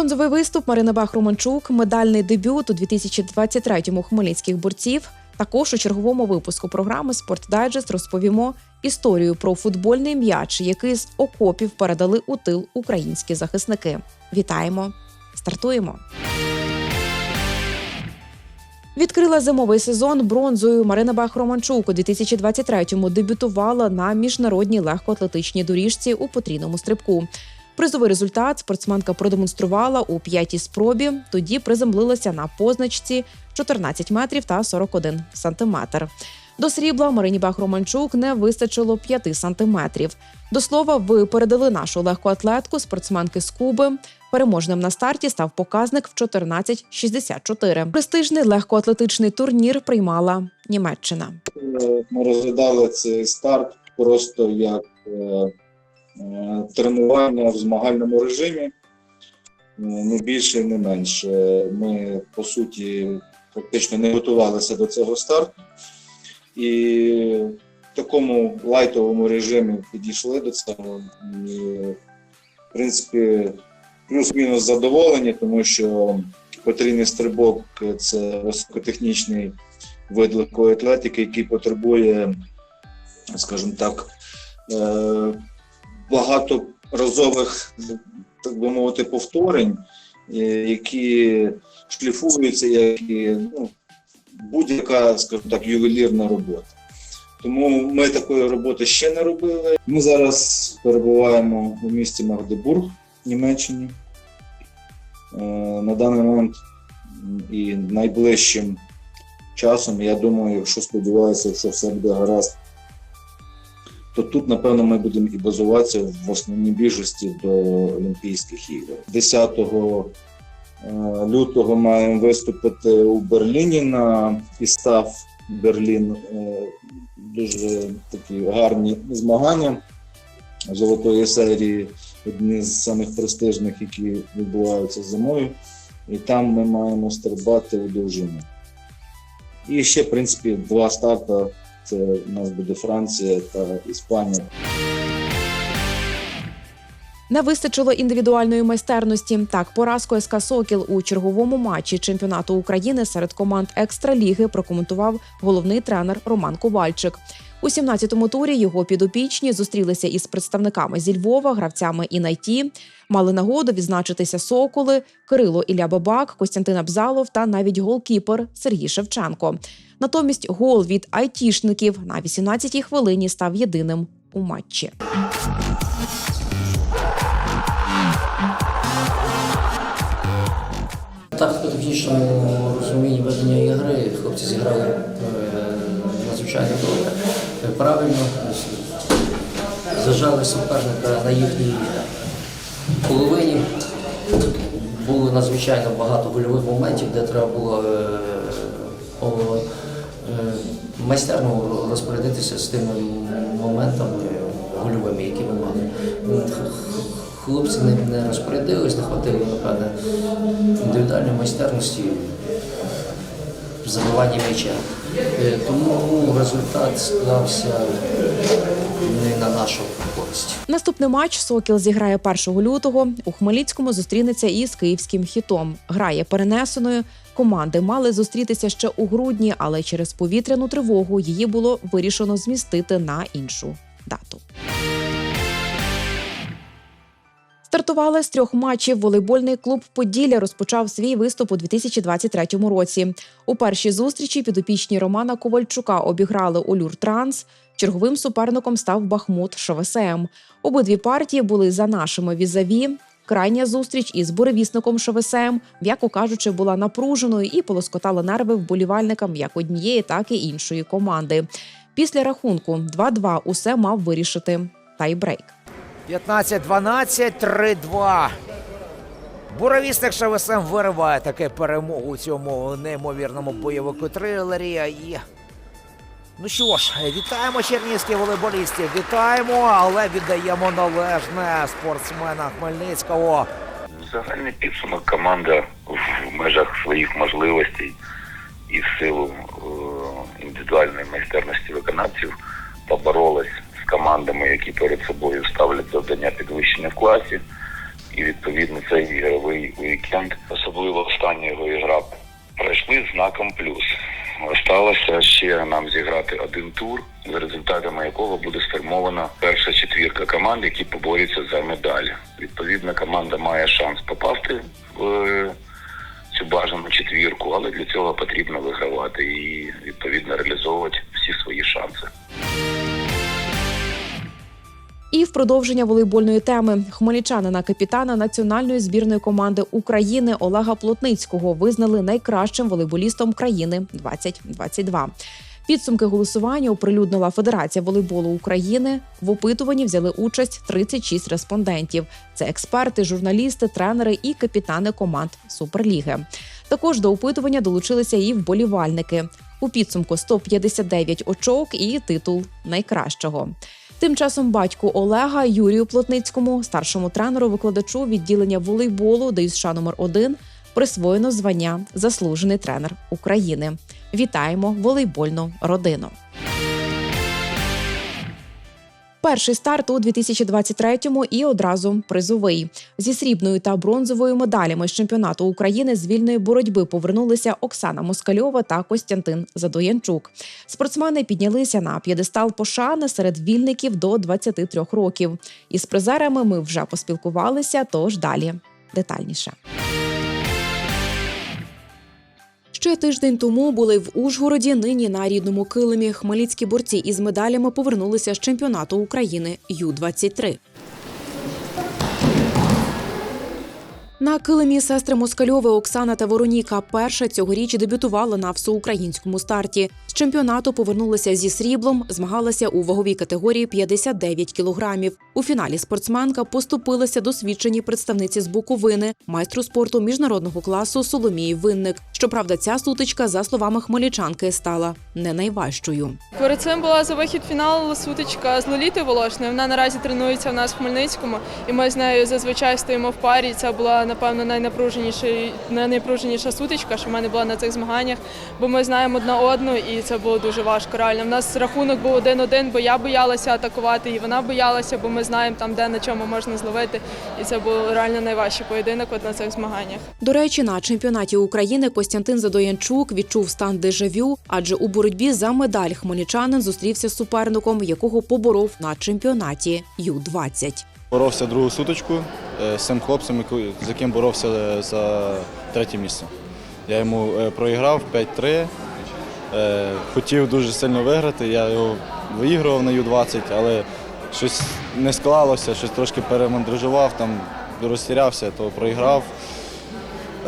Бронзовий виступ Марина Бах-Романчук, медальний дебют у 2023-му хмельницьких борців. Також у черговому випуску програми «Спортдайджест» розповімо історію про футбольний м'яч, який з окопів передали у тил українські захисники. Вітаємо! Стартуємо! Відкрила зимовий сезон бронзою. Марина Бах-Романчук у 2023-му дебютувала на міжнародній легкоатлетичній доріжці у потрійному стрибку. Призовий результат спортсменка продемонструвала у п'ятій спробі. Тоді приземлилася на позначці 14 метрів та 41 сантиметр. До срібла Марині Бах-Романчук не вистачило 5 сантиметрів. До слова, випередили нашу легкоатлетку спортсменки з Куби. Переможним на старті став показник в 14.64. Престижний легкоатлетичний турнір приймала Німеччина. Ми розглядали цей старт просто як е, тренування в змагальному режимі, е, не більше, не менше. Ми, по суті, практично не готувалися до цього старту. І в такому лайтовому режимі підійшли до цього. І, в принципі, плюс-мінус задоволені, тому що потрійний стрибок це високотехнічний вид легкої атлетики, який потребує, скажімо так, е, багаторазових, так би мовити, повторень, е, які шліфуються, і ну, будь-яка, скажімо так, ювелірна робота. Тому ми такої роботи ще не робили. Ми зараз перебуваємо у місті Магдебург, Німеччині. Е, На даний момент і найближчим часом, я думаю, якщо сподіваюся, якщо все буде гаразд, то тут, напевно, ми будемо і базуватися в основній більшості до Олімпійських ігор. 10 е, лютого маємо виступити у Берліні на Істав Берлін. Е, Дуже такі гарні змагання золотої серії, одні з самих престижних, які відбуваються зимою. І там ми маємо стрибати у довжину. І ще, в принципі, два старта. Це у нас буде Франція та Іспанія. Не вистачило індивідуальної майстерності. Так, поразку СК Сокіл у черговому матчі чемпіонату України серед команд екстраліги прокоментував головний тренер Роман Ковальчик. У 17-му турі його підопічні зустрілися із представниками зі Львова, гравцями Інайті. Мали нагоду відзначитися Соколи, Кирило Ілля Бабак, Костянтин Абзалов та навіть голкіпер Сергій Шевченко. Натомість гол від айтішників на 18-й хвилині став єдиним у матчі. Так, в технічному розумінні ведення ігри хлопці зіграли е, надзвичайно добре. Правильно зажали суперника на їхній половині. Було надзвичайно багато гольових моментів, де треба було е, е, майстерно розпорядитися з тими моментами гольовими, які ми мали. Хлопці не розпорядились, не хватило, напевне, індивідуальної майстерності в забиванні м'яча. Е, Тому результат склався не на нашу користь. Наступний матч Сокіл зіграє 1 лютого. У Хмельницькому зустрінеться із київським хітом. Грає перенесеною. Команди мали зустрітися ще у грудні, але через повітряну тривогу її було вирішено змістити на іншу дату. Стартували з трьох матчів. Волейбольний клуб Поділля розпочав свій виступ у 2023 році. У першій зустрічі підопічні Романа Ковальчука обіграли Олюр Транс. Черговим суперником став Бахмут ШВСМ. Обидві партії були за нашими візаві. Крайня зустріч із буревісником ШВСМ, м'яко кажучи, була напруженою і полоскотала нерви вболівальникам як однієї, так і іншої команди. Після рахунку 2-2 усе мав вирішити тайбрейк. 15-12, 3-2. Буровісник ШВСМ вириває таке перемогу у цьому неймовірному бойовику трилері. І... Ну що ж, вітаємо чернігівських волейболістів, вітаємо, але віддаємо належне спортсмена Хмельницького. Загальний підсумок команда в межах своїх можливостей і в силу е, індивідуальної майстерності виконавців поборолась командами, які перед собою ставлять завдання підвищення в класі. І відповідно цей ігровий вікенд, особливо остання його ігра, пройшли знаком плюс. Осталося ще нам зіграти один тур, за результатами якого буде сформована перша четвірка команд, які поборються за медалі. Відповідно, команда має шанс попасти в е, цю бажану четвірку, але для цього потрібно вигравати і відповідно реалізовувати всі свої шанси. І в продовження волейбольної теми хмельничанина капітана національної збірної команди України Олега Плотницького визнали найкращим волейболістом країни 2022. Підсумки голосування оприлюднила Федерація волейболу України. В опитуванні взяли участь 36 респондентів. Це експерти, журналісти, тренери і капітани команд Суперліги. Також до опитування долучилися і вболівальники. У підсумку 159 очок і титул найкращого. Тим часом батьку Олега Юрію Плотницькому, старшому тренеру, викладачу відділення волейболу ДЮСШ номер 1 присвоєно звання Заслужений тренер України. Вітаємо волейбольну родину. Перший старт у 2023-му і одразу призовий зі срібною та бронзовою медалями з чемпіонату України з вільної боротьби повернулися Оксана Москальова та Костянтин Задоянчук. Спортсмени піднялися на п'єдестал пошани серед вільників до 23 років. Із призерами ми вже поспілкувалися. Тож далі детальніше. Ще тиждень тому були в Ужгороді. Нині на рідному килимі хмельницькі борці із медалями повернулися з чемпіонату України Ю-23. На килимі сестри Москальови Оксана та Вороніка перша цьогоріч дебютувала на всеукраїнському старті. З чемпіонату повернулися зі сріблом, змагалася у ваговій категорії 59 кілограмів. У фіналі спортсменка поступилася досвідченій представниці з Буковини, майстру спорту міжнародного класу Соломії Винник. Щоправда, ця сутичка, за словами хмельничанки, стала не найважчою. Перед цим була за вихід в фінал сутичка з Лолітою Волошною. Вона наразі тренується в нас в Хмельницькому, і ми з нею зазвичай стоїмо в парі. Це була напевно найнапруженіша, сутичка, що в мене була на цих змаганнях, бо ми знаємо одна одну, і це було дуже важко. Реально, в нас рахунок був один-один, бо я боялася атакувати, і вона боялася, бо ми знаємо там, де на чому можна зловити. І це був реально найважчий поєдинок от на цих змаганнях. До речі, на чемпіонаті України Костянтин Задоянчук відчув стан дежавю, адже у боротьбі за медаль хмельничанин зустрівся з суперником, якого поборов на чемпіонаті Ю-20. Боровся другу суточку з цим хлопцем, з яким боровся е, за третє місце. Я йому е, проіграв 5-3. Е, Хотів дуже сильно виграти. Я його виігрував на Ю-20, але щось не склалося, щось трошки перемандражував, там розтірявся, то проіграв.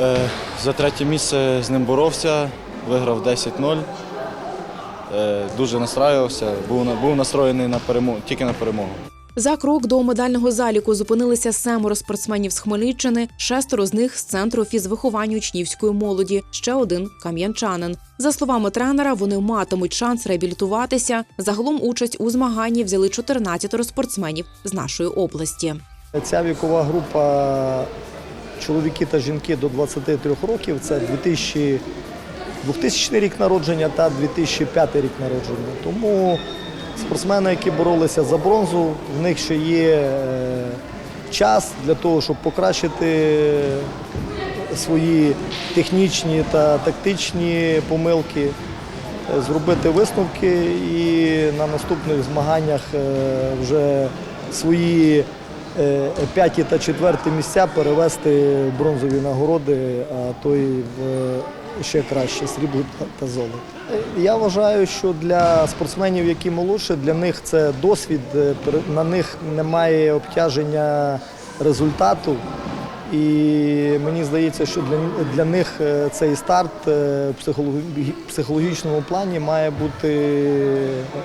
Е, За третє місце з ним боровся, виграв 10-0. Е, Дуже настраювався, був, був настроєний на перемогу, тільки на перемогу. За крок до медального заліку зупинилися семеро спортсменів з Хмельниччини, шестеро з них з центру фізвиховання учнівської молоді, ще один кам'янчанин. За словами тренера, вони матимуть шанс реабілітуватися. Загалом участь у змаганні взяли 14 спортсменів з нашої області. Ця вікова група чоловіки та жінки до 23 років це 2000, 2000 рік народження та 2005 рік народження. Тому спортсмени, які боролися за бронзу, в них ще є е, час для того, щоб покращити свої технічні та тактичні помилки, е, зробити висновки і на наступних змаганнях е, вже свої е, п'яті та четверті місця перевести в бронзові нагороди, а то й в е, ще краще срібло та- золото. Я вважаю, що для спортсменів, які молодші, для них це досвід, е, на них немає обтяження результату. І мені здається, що для, для них е, цей старт е, в психологічному плані має бути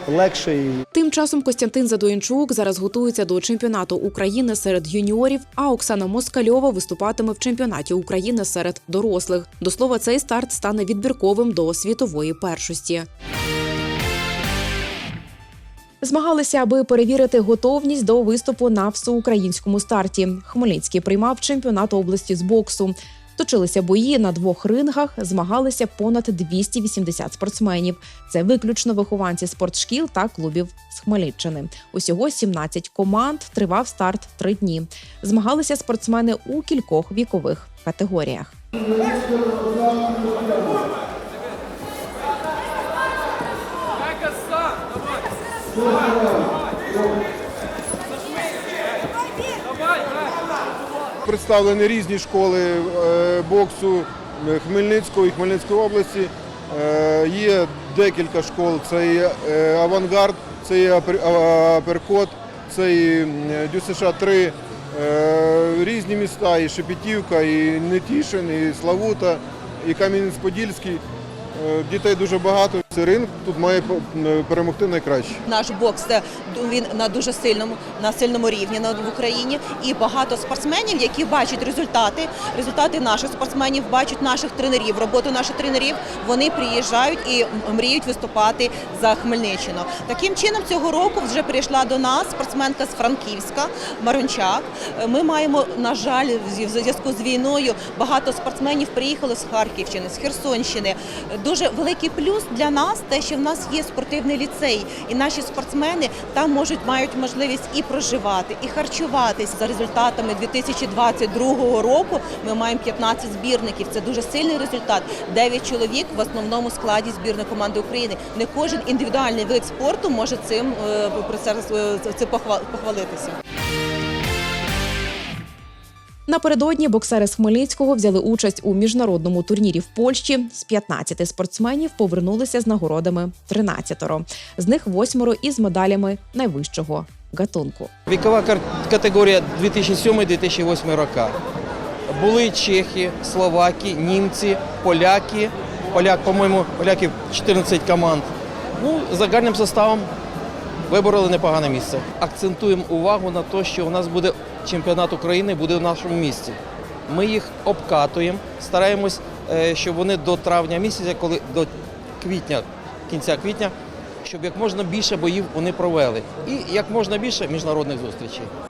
легший Тим часом Костянтин Задоянчук зараз готується до чемпіонату України серед юніорів, а Оксана Москальова виступатиме в чемпіонаті України серед дорослих. До слова, цей старт стане відбірковим до світової першості. Змагалися, аби перевірити готовність до виступу на всеукраїнському старті. Хмельницький приймав чемпіонат області з боксу. Точилися бої на двох рингах, змагалися понад 280 спортсменів. Це виключно вихованці спортшкіл та клубів з Хмельниччини. Усього 17 команд. Тривав старт три дні. Змагалися спортсмени у кількох вікових категоріях. Представлені різні школи е, боксу е, Хмельницького і Хмельницької області. Е, Є декілька школ. Це і авангард, це і аперкот, це і ДЮСШ 3 різні міста, і Шепетівка, і Нетішин, і Славута, і Кам'янець-Подільський. Дітей дуже багато. Це ринг тут має перемогти найкраще. Наш бокс він на дуже сильному на сильному рівні на- в Україні. І багато спортсменів, які бачать результати, результати наших спортсменів, бачать наших тренерів, роботу наших тренерів. Вони приїжджають і мріють виступати за Хмельниччину. Таким чином, цього року вже прийшла до нас спортсменка з Франківська, Марончак. Ми маємо, на жаль, в зв'язку з війною багато спортсменів приїхали з Харківщини, з Херсонщини. Дуже великий плюс для нас те, що в нас є спортивний ліцей, і наші спортсмени там можуть мають можливість і проживати, і харчуватись. За результатами 2022 року ми маємо 15 збірників. Це дуже сильний результат. 9 чоловік в основному складі збірної команди України. Не кожен індивідуальний вид спорту може цим е, про це, е, похвалитися. Напередодні боксери з Хмельницького взяли участь у міжнародному турнірі в Польщі. З 15 спортсменів повернулися з нагородами 13. З них восьмеро із медалями найвищого гатунку. Вікова категорія 2007-2008 роки. Були чехи, словаки, німці, поляки. Поляк, по-моєму, поляків 14 команд. Ну, загальним составом вибороли непогане місце. Акцентуємо увагу на те, що у нас буде чемпіонат України, буде в нашому місті. Ми їх обкатуємо, стараємось, е, щоб вони до травня місяця, коли до квітня, кінця квітня, щоб як можна більше боїв вони провели. І як можна більше міжнародних зустрічей.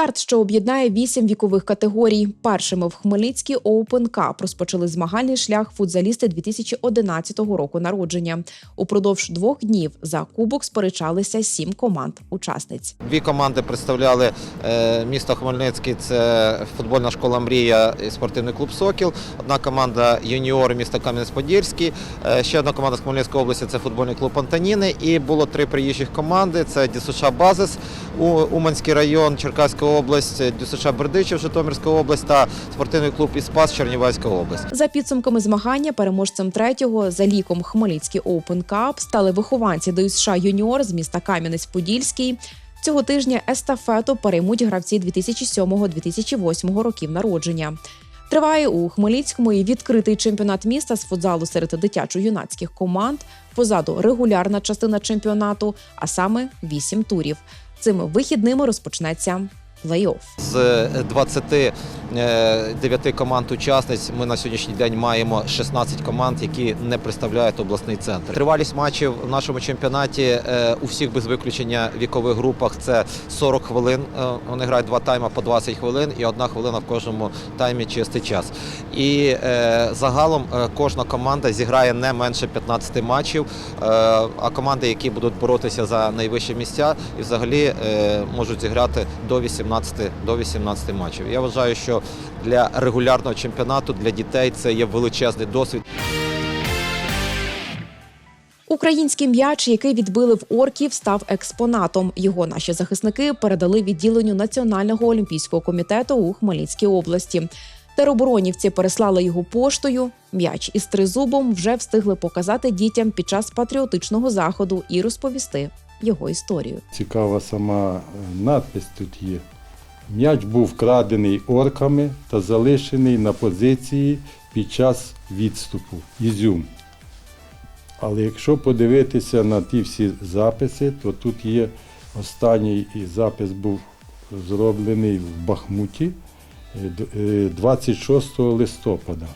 Старт, що об'єднає вісім вікових категорій. Першими в Хмельницькій Open Cup розпочали змагальний шлях футзалісти 2011 року народження. Упродовж двох днів за кубок сперечалися сім команд-учасниць. Дві команди представляли е, місто Хмельницький. Це футбольна школа Мрія і спортивний клуб Сокіл. Одна команда юніор міста Кам'янець-Подільський. Е, ще одна команда з Хмельницької області це футбольний клуб Антоніни. І було три приїжджих команди: це ДЮСШ Базис, Уманський район, Черкаська область, ДЮСШ Бердичів, Житомирська область та спортивний клуб Іспас, Чернівецька область. За підсумками змагання, переможцем третього за ліком Хмельницький Open Cup стали вихованці ДЮСШ юніор з міста Кам'янець-Подільський. Цього тижня естафету переймуть гравці 2007-2008 років народження. Триває у Хмельницькому і відкритий чемпіонат міста з футзалу серед дитячо-юнацьких команд. Позаду регулярна частина чемпіонату, а саме вісім турів. Цими вихідними розпочнеться плей-офф. З 29 команд учасниць ми на сьогоднішній день маємо 16 команд, які не представляють обласний центр. Тривалість матчів в нашому чемпіонаті е, у всіх без виключення вікових групах це 40 хвилин. Е, Вони грають два тайми по 20 хвилин і одна хвилина в кожному таймі чистий час. І е, загалом е, кожна команда зіграє не менше 15 матчів. Е, а команди, які будуть боротися за найвищі місця, і взагалі е, можуть зіграти до 18, до 18 матчів. Я вважаю, що для регулярного чемпіонату для дітей це є величезний досвід. Український м'яч, який відбили в орків, став експонатом. Його наші захисники передали відділенню Національного олімпійського комітету у Хмельницькій області. Тероборонівці переслали його поштою. М'яч із тризубом вже встигли показати дітям під час патріотичного заходу і розповісти його історію. Цікава сама е, надпись тут є. М'яч був вкрадений орками та залишений на позиції під час відступу. Ізюм. Але якщо подивитися на ті всі записи, то тут є останній запис був зроблений в Бахмуті е, д- е, 26 листопада.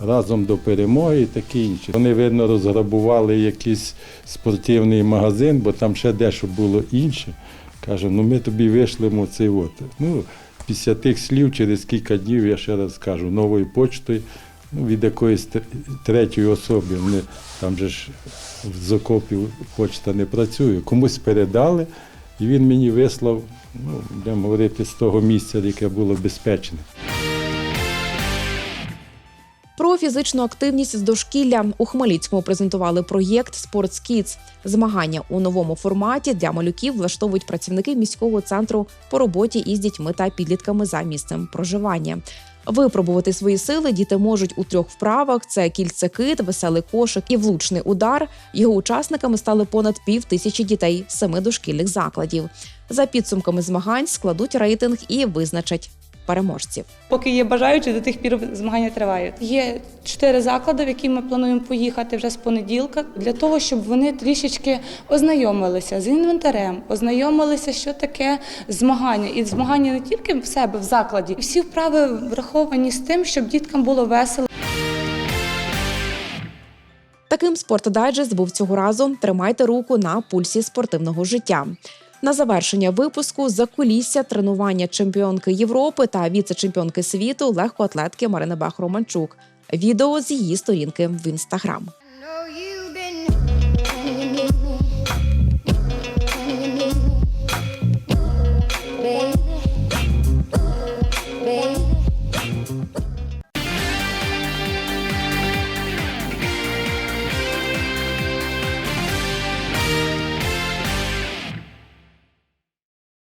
Разом до перемоги і таке інше. Вони, видно, розграбували якийсь спортивний магазин, бо там ще дещо було інше. Каже, ну ми тобі вишлемо цей от. Ну, після тих слів, через кілька днів, я ще раз кажу, новою почтою, ну, від якоїсь третьої особи. Вони, там же ж з окопів почта не працює. Комусь передали, і він мені вислав, ну, будемо говорити, з того місця, яке було безпечне. Про фізичну активність з дошкілля у Хмельницькому презентували проєкт Sports Змагання у новому форматі для малюків влаштовують працівники міського центру по роботі із дітьми та підлітками за місцем проживання. Випробувати свої сили діти можуть у трьох вправах: це кільцекит, веселий кошик і влучний удар. Його учасниками стали понад пів тисячі дітей з семи дошкільних закладів. За підсумками змагань складуть рейтинг і визначать переможців. Поки є бажаючі, до тих пір змагання тривають. Є чотири заклади, в які ми плануємо поїхати вже з понеділка, для того, щоб вони трішечки ознайомилися з інвентарем, ознайомилися, що таке змагання. І змагання не тільки в себе в закладі. Всі вправи враховані з тим, щоб діткам було весело. Таким спортдайджест був цього разу. Тримайте руку на пульсі спортивного життя. На завершення випуску за кулісся тренування чемпіонки Європи та віце-чемпіонки світу легкоатлетки Марини Бах-Романчук. Відео з її сторінки в інстаграм.